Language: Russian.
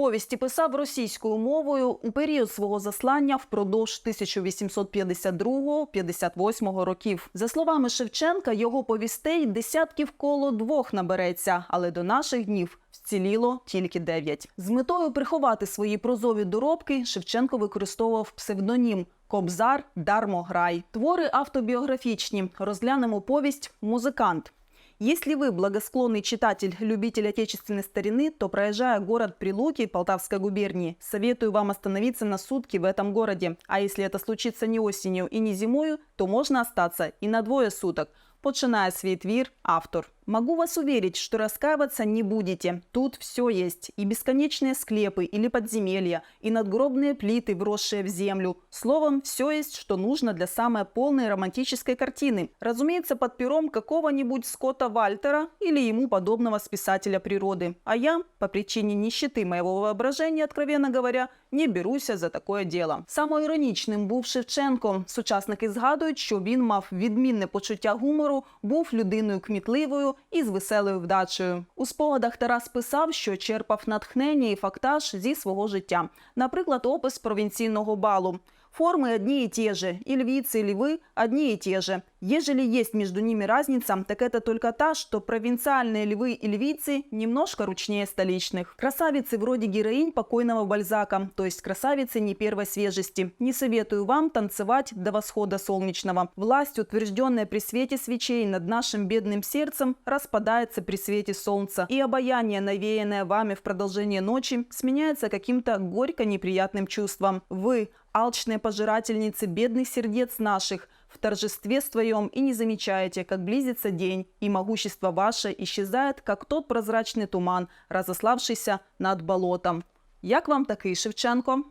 Повісті писав російською мовою у період свого заслання впродовж 1852-58 років. За словами Шевченка, його повістей десятків коло двох набереться, але до наших днів вціліло тільки дев'ять. З метою приховати свої прозові доробки Шевченко використовував псевдонім Кобзар Дармограй. Твори автобіографічні. Розглянемо повість Музикант. Если вы благосклонный читатель, любитель отечественной старины, то проезжая город Прилуки Полтавской губернии, советую вам остановиться на сутки в этом городе. А если это случится не осенью и не зимою, то можно остаться и на двое суток. Починая свій твір, автор. Могу вас уверить, что раскаиваться не будете. Тут все есть. И бесконечные склепы или подземелья, и надгробные плиты, вросшие в землю. Словом, все есть, что нужно для самой полной романтической картины. Разумеется, под пером какого-нибудь Скотта Вальтера или ему подобного списателя природы. А я, по причине нищеты моего воображения, откровенно говоря, не беруся за такое діло. Самоіронічним був Шевченко. Сучасники згадують, що він мав відмінне почуття гумору, був людиною кмітливою і з веселою вдачею. У спогадах Тарас писав, що черпав натхнення і фактаж зі свого життя. Наприклад, опис провінційного балу. Формы одни и те же, и львицы, и львы одни и те же. Ежели есть между ними разница, так это только та, что провинциальные львы и львицы немножко ручнее столичных. Красавицы вроде героинь покойного Бальзака, то есть красавицы не первой свежести. Не советую вам танцевать до восхода солнечного. Власть, утвержденная при свете свечей над нашим бедным сердцем, распадается при свете солнца, и обаяние, навеянное вами в продолжение ночи, сменяется каким-то горько неприятным чувством. Вы, алчные пожирательницы бедных сердец наших, в торжестве своем и не замечаете, как близится день, и могущество ваше исчезает, как тот прозрачный туман, разославшийся над болотом. Як вам такий Шевченко?